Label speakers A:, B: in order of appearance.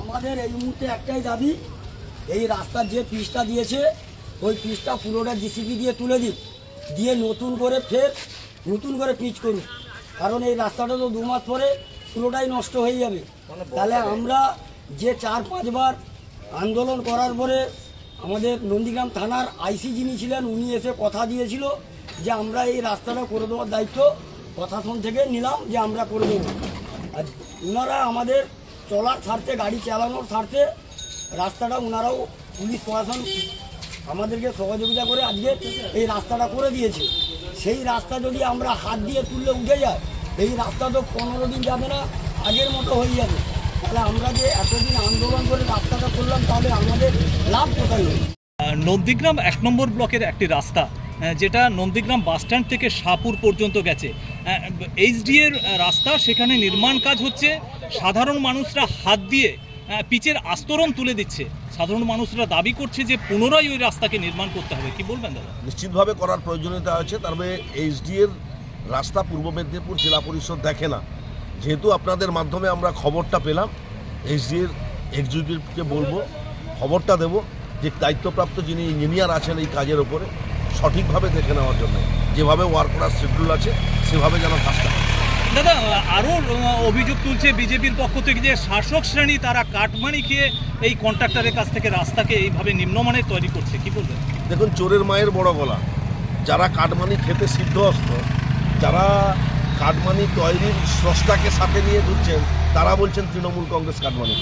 A: আমাদের
B: এই মুহূর্তে একটাই দাবি, এই রাস্তার যে পিচটা দিয়েছে, ওই পিসটা পুরোটা জিসিপি দিয়ে তুলে দিক দিয়ে নতুন করে ফের নতুন করে পিচ করুক কারণ এই রাস্তাটা তো দু মাস পরে পুরোটাই নষ্ট হয়ে যাবে। তাহলে আমরা যে চার পাঁচবার আন্দোলন করার পরে আমাদের নন্দীগ্রাম থানার আইসি যিনি ছিলেন, উনি এসে কথা দিয়েছিল যে আমরা এই রাস্তাটা করে দেওয়ার দায়িত্ব প্রশাসন থেকে নিলাম, যে আমরা করে দেবো। আর ওনারা আমাদের চলার স্বার্থে, গাড়ি চালানোর স্বার্থে রাস্তাটা ওনারাও পুলিশ প্রশাসন আমাদেরকে সহযোগিতা করে আজকে এই রাস্তাটা করে দিয়েছে। সেই রাস্তা যদি আমরা হাত দিয়ে তুললে উঠে যায় এই রাস্তা তো পনেরো দিন যাবে না, আগের মতো হয়ে যাবে। তাহলে আমরা যে এতদিন আন্দোলন করে রাস্তাটা করলাম তাহলে আমাদের লাভ কোথায় হলো
C: নন্দীগ্রাম এক নম্বর ব্লকের একটি রাস্তা যেটা নন্দীগ্রাম বাসস্ট্যান্ড থেকে শাহপুর পর্যন্ত গেছে। এইচডি এর রাস্তা সেখানে নির্মাণ কাজ হচ্ছে। সাধারণ মানুষরা হাত দিয়ে পিচের আস্তরণ তুলে দিচ্ছে। সাধারণ মানুষরা দাবি করছে যে পুনরায় ওই রাস্তাকে নির্মাণ করতে হবে। কি বলবেন দাদা?
D: নিশ্চিতভাবে করার প্রয়োজনীয়তা আছে। তবে এইচডি এর রাস্তা পূর্ব মেদিনীপুর জেলা পরিষদ দেখে না। যেহেতু আপনাদের মাধ্যমে আমরা খবরটা পেলাম এইচডি এর এক্সিকিউটিভকে বলব খবরটা দেব যে দায়িত্বপ্রাপ্ত যিনি ইঞ্জিনিয়ার আছেন এই কাজের ওপরে সঠিকভাবে দেখে নেওয়ার জন্য। যেভাবে ওয়ার্ক করার শিডিউল আছে সেভাবে যেন কাজটা
C: দাদা আরও অভিযোগ তুলছে বিজেপির পক্ষ থেকে যে শাসক শ্রেণি তারা কাটমানি খেয়ে এই কন্ট্রাক্টরের কাছ থেকে রাস্তাকে এইভাবে নিম্নমানের তৈরি করছে কি বলবেন?
D: দেখুন চোরের মায়ের বড় গলা। যারা কাটমানি খেতে সিদ্ধহস্ত যারা কাটমানি তৈরির স্রষ্টাকে সাথে নিয়ে ঘুরছেন তারা বলছেন তৃণমূল কংগ্রেস কাটমানি